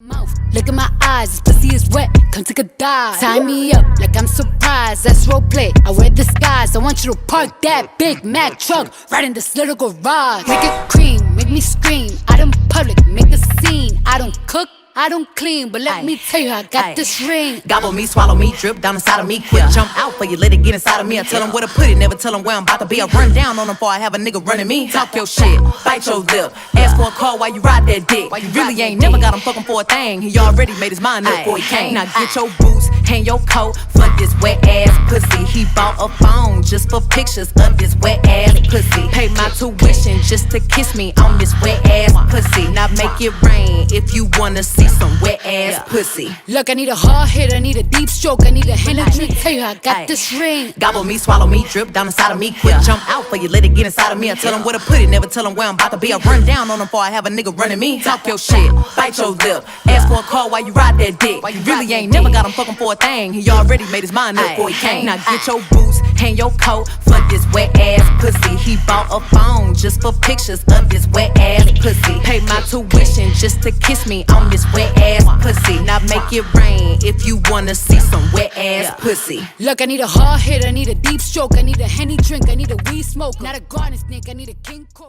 Mouth, look at my eyes, this pussy is wet, come take a dive. Tie me up like I'm surprised, that's roleplay. I wear disguise, I want you to park that Big Mac truck right in this little garage. Make it cream, make me scream, out in public, make a I don't clean, but let Aye. me tell you, I got Aye. this ring. Gobble me, swallow me, drip down inside of me. Quick jump out for you, let it get inside of me. I tell them where to put it, never tell them where I'm about to be. I run down on them before I have a nigga running me. Talk your shit, bite your lip. Ask for a call while you ride that dick. You really ain't never got him fucking for a thing. He already made his mind up Aye. before he came. Now get your boots, hang your coat for this wet ass pussy. He bought a phone just for pictures of this wet ass pussy. Pay my tuition just to kiss me on this wet ass pussy. Now make it rain if you wanna see some wet ass pussy. Look, I need a hard hit, I need a deep stroke, I need a hand of drink. Tell you, I got Aye. this ring. Gobble me, swallow me, drip down inside of me. Quick jump out for you, let it get inside of me. I tell them where to put it, never tell them where I'm about to be. I run down on them before I have a nigga running me. Talk your shit, bite your lip. Ask for a call while you ride that dick. You really ain't never got him fucking for a thing. He already made his mind up before he came. Now get your boots, hang your coat for this wet ass pussy. He bought a phone just for pictures of this wet ass pussy. Pay my tuition just to kiss me on this wet ass pussy. Now make it rain if you wanna see some wet ass pussy. Look, I need a hard hit, I need a deep stroke, I need a henny drink, I need a weed smoke, not a garden snake, I need a king cobra.